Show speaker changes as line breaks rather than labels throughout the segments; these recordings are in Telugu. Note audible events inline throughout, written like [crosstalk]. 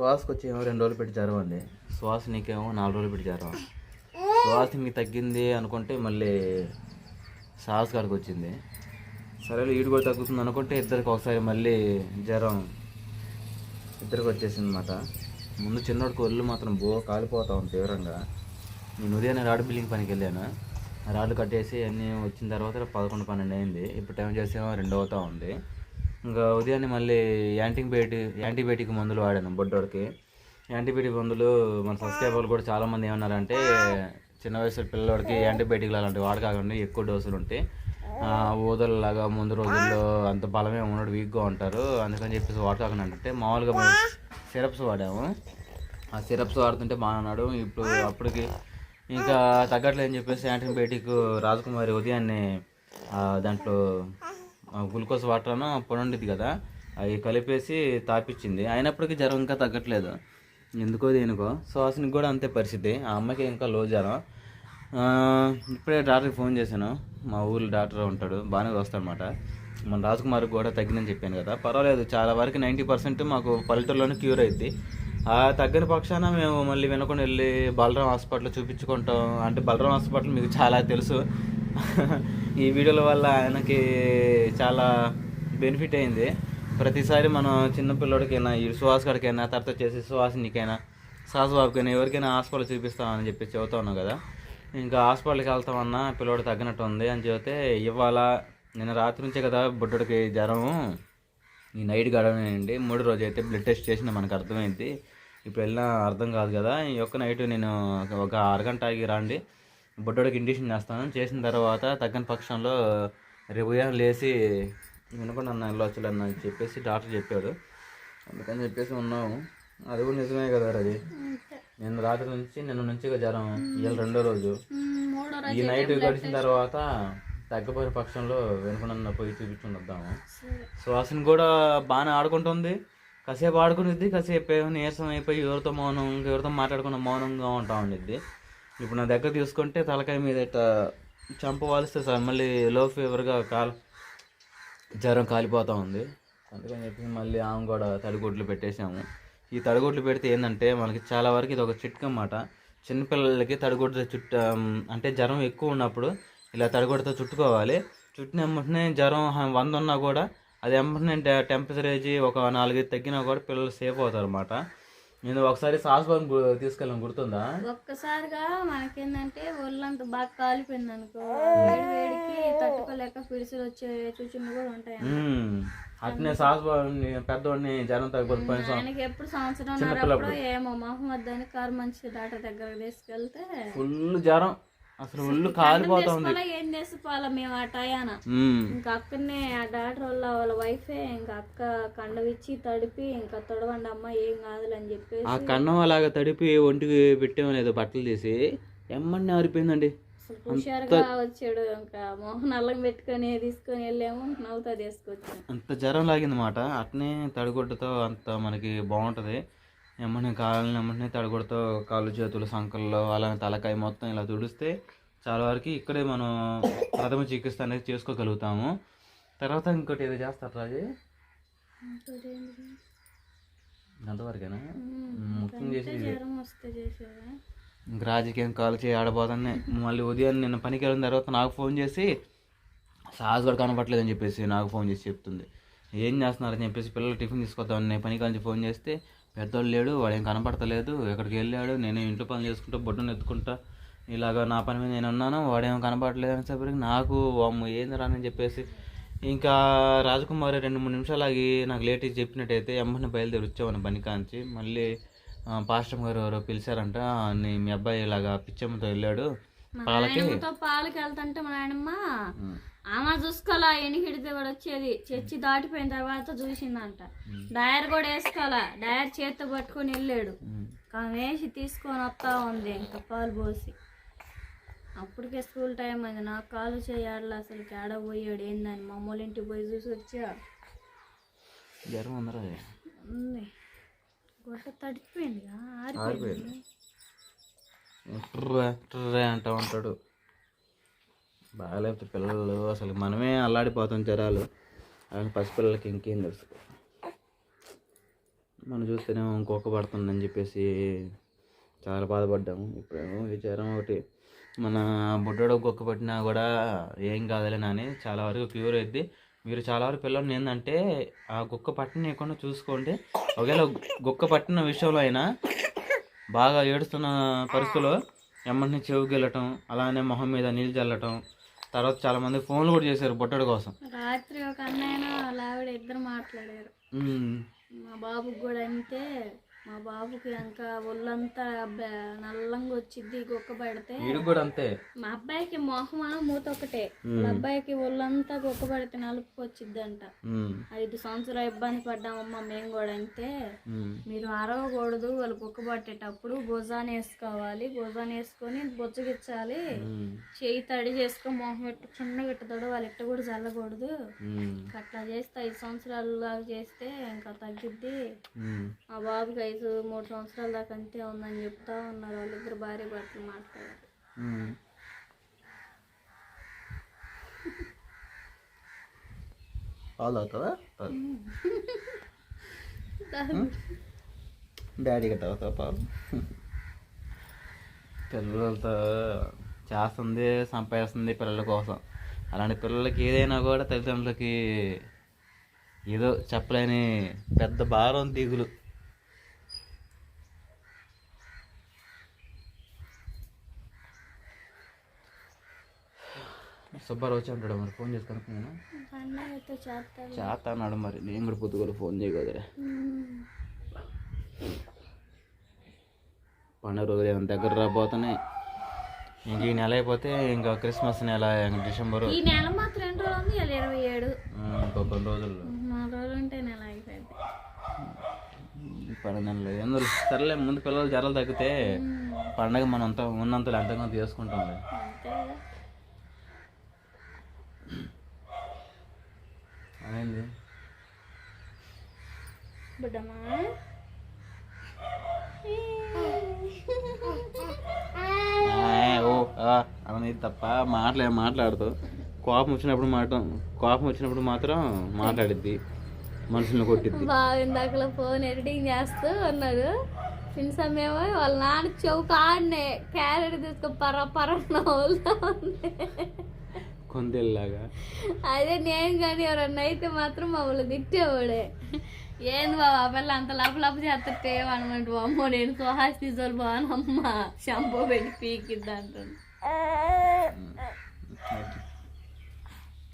శ్వాసకు వచ్చి ఏమో రెండు రోజులు పెట్టి జ్వరం అండి శ్వాస నీకేమో నాలుగు రోజులు పెట్టి జ్వరం శ్వాస మీకు తగ్గింది అనుకుంటే మళ్ళీ శ్వాస కాడికి వచ్చింది. సరే ఈడు కూడా తగ్గుతుంది అనుకుంటే ఇద్దరికి ఒకసారి మళ్ళీ జ్వరం ఇద్దరికి వచ్చేసింది అనమాట ముందు చిన్నోడికి ఒళ్ళు మాత్రం బో కాలిపోతా ఉంది తీవ్రంగా. నేను ఉదయాన్నే రాడ్ బిల్లింగ్ పనికి వెళ్ళాను. ఆ రాడ్లు కట్టేసి అన్నీ వచ్చిన తర్వాత పదకొండు పన్నెండు అయింది. ఇప్పుడు టైం చేసేమో రెండు అవుతా ఉంది. ఇంకా ఉదయాన్నే మళ్ళీ యాంటీబయోటిక్ యాంటీబయోటిక్ మందులు వాడాను బొడ్డోడికి. యాంటీబయోటిక్ మందులు మన సబ్స్క్రైబర్లు కూడా చాలామంది ఏమన్నారంటే చిన్న వయసు పిల్లవాడికి యాంటీబయోటిక్లు అలాంటివి వాడకాకండి ఎక్కువ డోసులు ఉంటాయి ఊదలలాగా ముందు రోజుల్లో అంత బలమే ఉన్నాడు వీక్గా ఉంటారు. అందుకని చెప్పేసి వాడకాకుండా అంటే మామూలుగా మేము సిరప్స్ వాడాము. ఆ సిరప్స్ వాడుతుంటే బాగున్నాడు ఇప్పుడు అప్పటికి ఇంకా తగ్గట్లేదని చెప్పేసి యాంటీబయోటిక్ రాజకుమారి ఉదయాన్నే దాంట్లో గ్లూకోజ్ వాటర్ పొడి ఉండేది కదా అవి కలిపేసి తాపిచ్చింది. అయినప్పటికీ జ్వరం ఇంకా తగ్గట్లేదు. ఎందుకో దేనికో. శ్వాసనికి కూడా అంతే పరిస్థితి. ఆ అమ్మకి ఇంకా లో జ్వరం. ఇప్పుడే డాక్టర్కి ఫోన్ చేశాను. మా ఊళ్ళో డాక్టర్ ఉంటాడు. బాగానే వస్తాడనమాట మన రాజకుమార్కి కూడా తగ్గిందని చెప్పాను కదా. పర్వాలేదు. చాలా వరకు నైంటీ పర్సెంట్ మాకు పల్లెటూరులోనే క్యూర్ అయింది ఆ తగ్గిన పక్షాన మేము మళ్ళీ వినకుండా వెళ్ళి బలరాం హాస్పిటల్ చూపించుకుంటాం. అంటే బలరాం హాస్పిటల్ మీకు చాలా తెలుసు. ఈ వీడియోల వల్ల ఆయనకి చాలా బెనిఫిట్ అయింది. ప్రతిసారి మనం చిన్న పిల్లోడికైనా ఈ సుహాస్ గడికైనా తర్వాత వచ్చేసి సుహాసినికైనా సాస్ బాబుకైనా ఎవరికైనా హాస్పిటల్ చూపిస్తామని చెప్పి చెబుతా ఉన్నాం కదా. ఇంకా హాస్పిటల్కి వెళ్తామన్నా పిల్లోడు తగ్గినట్టు ఉంది అని చెబితే ఇవాళ నిన్న రాత్రి నుంచే కదా బుడ్డోడికి జ్వరం ఈ నైట్ గడవనండి. మూడు రోజు అయితే బ్లడ్ టెస్ట్ చేసిన మనకు అర్థమైంది. ఇప్పుడు వెళ్ళినా అర్థం కాదు కదా. ఈ యొక్క నైట్ నేను ఒక అరగంట ఆగి రండి. బుడ్డోడికి ఇండిషన్ చేస్తాను. చేసిన తర్వాత తగ్గని పక్షంలో రేపు ఉదయం లేచి వినకుండా అన్న వెళ్ళొచ్చులే అన్న అని చెప్పేసి డాక్టర్ చెప్పాడు. అందుకని చెప్పేసి ఉన్నాము. అది కూడా నిజమే కదా అది. నిన్న రాత్రి నుంచి నిన్న నుంచి జ్వరం. ఇవాళ రెండో రోజు. ఈ నైట్ గడిచిన తర్వాత తగ్గిపోయిన పక్షంలో వెనుకుండా పోయి చూపించుకుని వద్దాము. సువాసన కూడా బాగానే ఆడుకుంటుంది. కాసేపు ఆడుకునిద్ది కాసేపు ఏమో నీరసం అయిపోయి ఎవరితో మౌనం ఎవరితో మాట్లాడుకున్న మౌనంగా ఉంటా ఉండిద్ది. ఇప్పుడు నా దగ్గర తీసుకుంటే తలకాయ మీద ఇట్లా చంప వాలిస్తే సార్ మళ్ళీ లో ఫీవర్గా కాల్ జ్వరం కాలిపోతూ ఉంది. అందుకని చెప్పి మళ్ళీ ఆమె కూడా తడిగుడ్లు పెట్టేసాము ఈ తడిగుడ్లు పెడితే ఏంటంటే మనకి చాలా వరకు ఇది ఒక చిట్క అన్నమాట. చిన్నపిల్లలకి తడిగుడ్డ చుట్ట అంటే జ్వరం ఎక్కువ ఉన్నప్పుడు ఇలా తడిగుడ్డతో చుట్టుకోవాలి. చుట్టిన వెంటనే జ్వరం వంద ఉన్నా కూడా అది వెంటనే టెంపరేచర్ ఒక నాలుగైదు తగ్గినా కూడా పిల్లలు సేఫ్ అవుతారు అన్నమాట. నేను ఒకసారి సాస్ బాన్ తీసుకెళ్ళాను గుర్తుందా?
ఒక్కసారిగా మనకేందంటే ఒళ్ళంతా బాగా కాలిపోయింది అనుకో వేడి వేడికి తట్టుకోలేక పిడిసిలు వచ్చే సూచనలు కూడా ఉంటాయి.
అట్నే సాస్ బాన్ పెద్దవాడిని జ్వరం సంవత్సరం
ఆయనకి ఎప్పుడు సంవత్సరం ఏమో మహమ్మద్ అని కారు మంచి డాక్టర్ దగ్గరకు తీసుకెళ్తే
ఫుల్ జ్వరం. అసలు ఒళ్ళు కాలిపోతా ఉంది
తీసుకోలే ఏం చేసుకోవాలా మేము ఆ టయాన. ఇంకా అక్కడనే ఆ డాక్టర్ వాళ్ళ వాళ్ళ వైఫే ఇంకా అక్క కండవిచ్చి తడిపి ఇంకా తొడవండి అమ్మ ఏం కాదులే అని చెప్పేసి.
ఆ కన్నం అలాగా తడిపి ఒంటికి పెట్టామో లేదో బట్టలు తీసి. ఎమ్మని ఆరిపోయిందండి.
హుషారుగా వచ్చాడు ఇంకా మోహన్ అల్లం పెట్టుకొని తీసుకొని వెళ్ళాము నవ్వుతా తీసుకొచ్చాం
అంత జ్వరం లాగిందన్నమాట అట్నే తడిగుడ్డతో అంత మనకి బాగుంటుంది. ఎమ్మనే కాళ్ళని ఎమ్మనే తడిగుడ్డతో కాళ్ళు చేతులు సంకల్లో అలానే తలకాయ మొత్తం ఇలా తుడిస్తే చాలా వరకు ఇక్కడే మనం ప్రథమ చికిత్స అనేది చేసుకోగలుగుతాము. తర్వాత ఇంకోటి ఏదో చేస్తారు రాజు? అంతవరకేనా? ముఖ్యం
చేసేదా.
ఇంక రాజకీయం కాల్ చేయి ఆడబోతానే మళ్ళీ ఉదయం నిన్న పనికి వెళ్ళిన తర్వాత నాకు ఫోన్ చేసి సాహస్ కూడా కనపట్లేదని చెప్పేసి నాకు ఫోన్ చేసి చెప్తుంది. ఏం చేస్తున్నారని చెప్పేసి పిల్లలు టిఫిన్ తీసుకొద్దామని పనికి నుంచి ఫోన్ చేస్తే పెద్దోళ్ళు లేడు వాడు ఏం కనపడతలేదు. ఎక్కడికి వెళ్ళాడు నేను ఇంట్లో పని చేసుకుంటా బొడ్డును ఎత్తుకుంటా ఇలాగ నా పని మీద నేను ఉన్నాను వాడేమో కనపడలేదు అనేసరికి నాకు అమ్మ ఏంది రాని చెప్పేసి ఇంకా రాజకుమారి రెండు మూడు నిమిషాలు ఆగి నాకు లేట్ ఇచ్చి చెప్పినట్టయితే అమ్మని బయలుదేరి వచ్చామని బనికాంచి. మళ్ళీ పాస్టమ్ పాస్టర్ గారు ఎవరో పిలిచారంట నీ మీ అబ్బాయి ఇలాగా పిచ్చమ్మతో వెళ్ళాడు పాలకి?
పాలకి వెళ్తుంటే మా నాయనమ్మ ఆమె చూసుకోవాలా ఎనికిడితే కూడా వచ్చేది? చర్చి దాటిపోయిన తర్వాత చూసిందంట. డయర్ కూడా వేసుకోవాలా? డయర్ చేత్తో పట్టుకొని వెళ్ళాడు. వేసి తీసుకొని వస్తా ఉంది ఇంకా పాలు పోసి. అప్పటికే స్కూల్ టైం అయింది. నాకు కాలు చేయాలి? అసలు కేడ పోయాడు? ఏందని మా అమ్మోళ్ళ ఇంటికి పోయి చూసి వచ్చా.
జ్వరం
ఉంది. గుడ్డ తడిచిపోయింది ఆరిపోయింది.
ట్ర్రే అంటూ ఉంటాడు. బాగాలేకపోతే పిల్లలు అసలు మనమే అల్లాడిపోతాం జరాలు అలాంటి పసిపిల్లలకి ఇంకేం తెలుసు. మనం చూస్తేనేమో ఇంకొక పడుతుందని చెప్పేసి చాలా బాధపడ్డాము. ఇప్పుడేమో విచారం ఒకటి. మన బుడ్డోడు కుక్క పట్టినా కూడా ఏం కాదులే అని చాలా వరకు క్యూర్ అయింది మీరు చాలా వరకు పిల్లల్ని ఏంటంటే ఆ కుక్క పట్టనీయకుండా చూసుకోండి. ఒకవేళ కుక్క పట్టిన విషయంలో అయినా బాగా ఏడుస్తున్న పరిస్థితుల్లో ఎమ్మటిని చెవికి వెళ్ళటం అలానే మొహం మీద నీళ్ళు చల్లటం తర్వాత చాలా మంది ఫోన్లు కూడా చేశారు బుట్టడు కోసం.
రాత్రి ఒక అన్నయ్య ఇద్దరు మాట్లాడారు. మా బాబుకి కూడా అంతే మా బాబుకి ఇంకా ఒళ్ళంతా నల్లంగా వచ్చింది కుక్క పడితే.
కూడా అంతే.
మా అబ్బాయికి మొహం మూత ఒకటే వాళ్ళ అబ్బాయికి ఒళ్ళంతా కుక్క పడితే నలుపు
ఉమ్,
ఐదు సంవత్సరాలు ఇబ్బంది పడ్డామమ్మా మేము కూడా అంతే. మీరు అరవకూడదు వాళ్ళు కుక్క పట్టేటప్పుడు భుజాన్ని వేసుకోవాలి. భుజాన్ని వేసుకొని బొజ్జగిచ్చాలి
ఉమ్,
చేయి తడి చేసుకొని మొహం ఇట్ట చిన్నగా ఇట్టతాడు వాళ్ళు ఇట్ట కూడా చల్లకూడదు. అట్లా చేస్తే ఐదు సంవత్సరాలు చేస్తే ఇంకా తగ్గిద్ది. మా బాబుకి ఐదు మూడు సంవత్సరాల దాకా అంతే ఉందని చెప్తా ఉన్నారు వాళ్ళిద్దరు భార్య భర్తలు మాట్లాడారు.
పాలు. డాడీ గట్ట తాగుతావా పాలు? పిల్లలతో చేస్తుంది సంపాదిస్తుంది పిల్లల కోసం. అలాంటి పిల్లలకి ఏదైనా కూడా తల్లిదండ్రులకి ఏదో చెప్పలేని పెద్ద భారం దిగులు సుబ్బారావు వచ్చి అంటాడు మరి ఫోన్ చేసి కనుక్కున్నాను చేస్తా అన్నాడు మరి. నేను కూడా పొద్దు కూడా ఫోన్ చేయకూడదురా. పండుగ రోజులు ఏమైనా దగ్గర రాబోతున్నాయి. ఇంక ఈ నెల అయిపోతే ఇంకా క్రిస్మస్ నెల డిసెంబర్.
ఈ నెల మాత్రం ఎన్ని రోజులు ఇరవై ఏడు.
కొన్ని రోజుల్లో.
నాలుగు రోజులు ఉంటే నెల అయిపోయింది.
నెలలో ఎందుకు? సరేలే ముందు పిల్లలు జ్వరాలు తగ్గితే పండగ మనం అంత ఉన్నంతలో ఎంతగానో తీసుకుంటాం
అంతే
అదేంది
బిడ్డమా
అవన్నీ తప్ప మాట్లా మాట్లాడుతూ కోపం వచ్చినప్పుడు మాట కోపం వచ్చినప్పుడు మాత్రం మాట్లాడిద్ది. మనుషులను కొట్టిద్ది.
బాగా ఇందాకలో ఫోన్ ఎడిటింగ్ చేస్తూ ఉన్నాడు. ఫ్రెండ్స్ మేము వాళ్ళ నాన్న చెవు కాడనే క్యారెట్ తీసుకో పర పర ఉంది. అదే నేను కానీ ఎవరన్నా అయితే మాత్రం మమ్మల్ని తిట్టేవాడే. ఏంది బాబు పిల్ల అంత లప లప చేస్తుంటే అనమాట అమ్మో నేను సుహాస్ తీసుకోవాలి బానమ్మ షంపూ పెట్టి పీకిద్ది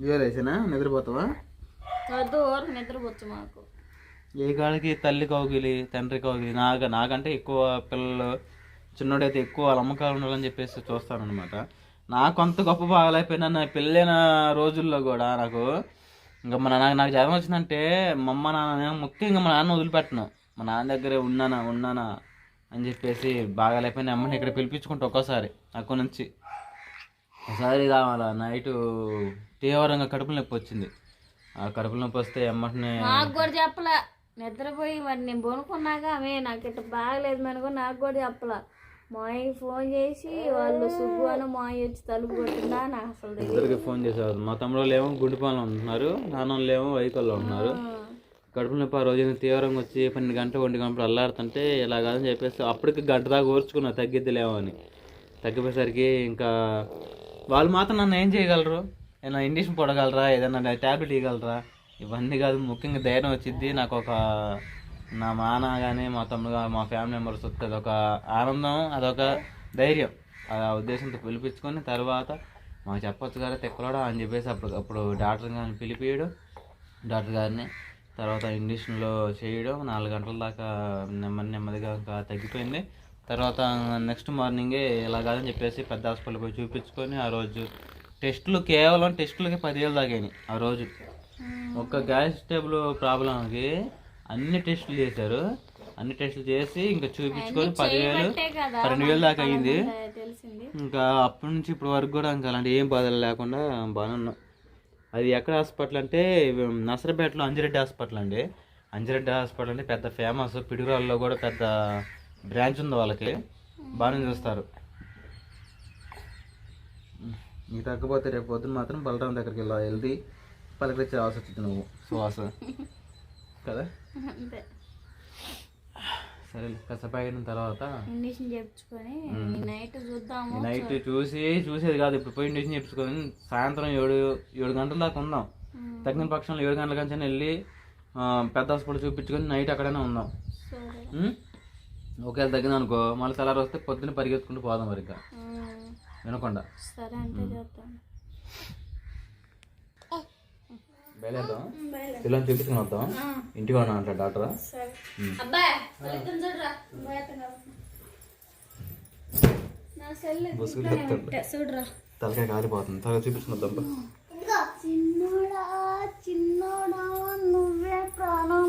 వేరేసేనా నిద్రపోతావా?
వద్దు ఊరకు నిద్రపోచ్చు మాకు.
ఏ కాడికి తల్లి కౌగిలి తండ్రి కౌగిలి నాక నాకంటే ఎక్కువ పిల్లలు చిన్నోడైతే ఎక్కువ వాళ్ళ అమ్మకాలు ఉండాలని చెప్పేసి చూస్తానన్నమాట. నాకు అంత గొప్ప బాగలేకపోయినా నా పెళ్ళైన రోజుల్లో కూడా నాకు ఇంకా మా నాన్న నాకు జ్వరం వచ్చిందంటే మా అమ్మ నాన్న నేను ముఖ్యంగా మా నాన్న వదిలిపెట్టను. మా నాన్న దగ్గరే ఉన్నానా ఉన్నానా అని చెప్పేసి బాగా లేకపోయినా అమ్మని ఇక్కడ పిలిపించుకుంటా ఒక్కోసారి అక్కడి నుంచి. ఒకసారి కావాల నైట్ తీవ్రంగా కడుపు నొప్పి వచ్చింది. ఆ కడుపు నొప్పి వస్తే ఎమ్మటనే
నాకు కూడా చెప్పలే నిద్రపోయి మరి నేను పనుకున్నాక అవే నాకు ఇట్లా బాగలేదు మనకు నాకు కూడా చెప్పలే. మాయకి ఫోన్ చేసి వాళ్ళు సుబ్బు అని మాయ వచ్చి తలుపు కొట్టిందా నాకు అసలు
ఇద్దరికి ఫోన్ చేసేవారు మా తమ్ముడు ఏమో గుండిపాలెం ఉంటున్నారు నాన్న వాళ్ళు ఏమో వైకల్లో ఉంటున్నారు కడుపులో నొప్పి ఆ రోజు తీవ్రంగా వచ్చి పన్నెండు గంటలు ఒంటి గంటలు అల్లాడుతుంటే ఇలా కాదని చెప్పేసి అప్పటికి గంట దాకా ఓర్చుకున్నా తగ్గిద్దిలేమో అని తగ్గిపోయేసరికి ఇంకా వాళ్ళు మాత్రం నన్ను ఏం చేయగలరు? ఏదైనా ఇండిషన్ పొడగలరా? ఏదైనా ట్యాబ్లెట్ ఇవ్వగలరా? ఇవన్నీ కాదు ముఖ్యంగా ధైర్యం వచ్చింది నాకు ఒక నా మా నాన్న కానీ మా తమ్ముడు కానీ మా ఫ్యామిలీ మెంబర్స్ వస్తే అదొక ఆనందం అదొక ధైర్యం. ఆ ఉద్దేశంతో పిలిపించుకొని తర్వాత మాకు చెప్పొచ్చు కదా తెక్కలోడా అని చెప్పేసి అప్పుడు అప్పుడు డాక్టర్ గారిని పిలిపియడం. డాక్టర్ గారిని తర్వాత ఇండిషన్లో చేయడం నాలుగు గంటల దాకా నెమ్మది నెమ్మదిగా ఇంకా తగ్గిపోయింది. తర్వాత నెక్స్ట్ మార్నింగే ఇలా కాదని చెప్పేసి పెద్ద హాస్పిటల్ పోయి చూపించుకొని ఆ రోజు టెస్టులు కేవలం టెస్టులకి పదివేలు దాగాయి ఆ రోజు. ఒక్క గ్యాస్ టేబుల్ ప్రాబ్లంకి అన్ని టెస్టులు చేశారు. అన్ని టెస్టులు చేసి ఇంకా చూపించుకొని పదివేలు పన్నెండు వేలు దాకా అయింది. ఇంకా అప్పటి నుంచి ఇప్పటి వరకు కూడా ఇంకా అలాంటి ఏం బాధలు లేకుండా బాగానే ఉన్నాం. అది ఎక్కడ హాస్పిటల్ అంటే నసరపేటలో అంజిరెడ్డి హాస్పిటల్ అండి. అంజిరెడ్డి హాస్పిటల్ అంటే పెద్ద ఫేమస్ పిడుగురాల్లో కూడా పెద్ద బ్రాంచ్ ఉంది వాళ్ళకి. బాగానే చూస్తారు. నీకు తగ్గపోతే రేపు పొద్దున్న మాత్రం బలరాం దగ్గరికి వెళ్ళా వెళ్తే పలకరించి రావాల్సి వచ్చింది నువ్వు సువాస. [laughs] కదా?
అంతే.
సరే కాసేపు అయిన తర్వాత
ఇండిషన్ నైట్ చూద్దాము
ఈ నైట్ చూసి చూసేది కాదు ఇప్పుడు పోయి ఇండిషన్ చెప్పుకొని సాయంత్రం ఏడు ఏడు గంటల దాకా ఉందాం తగిన పక్షంలో ఏడు గంటల కంచె వెళ్ళి పెద్ద హాస్పిటల్ చూపించుకొని నైట్ అక్కడనే ఉందాం? ఒకవేళ తగ్గింది అనుకో మళ్ళీ తెల్లారి వస్తే పొద్దున్న పరిగెత్తుకుంటూ పోదాం మరి ఇంకా వినకుండా.
సరే అంటే చేద్దాం
బయలుదేద్దాం పిల్లల్ని చూపించుకుని వద్దాం. ఇంటికి ఉన్నా అంట డాక్టర్. తలకాయ కాలిపోతుంది. త్వరగా చూపించుకుని వద్దాం.
చిన్నోడా చిన్నోడా నువ్వే ప్రాణం.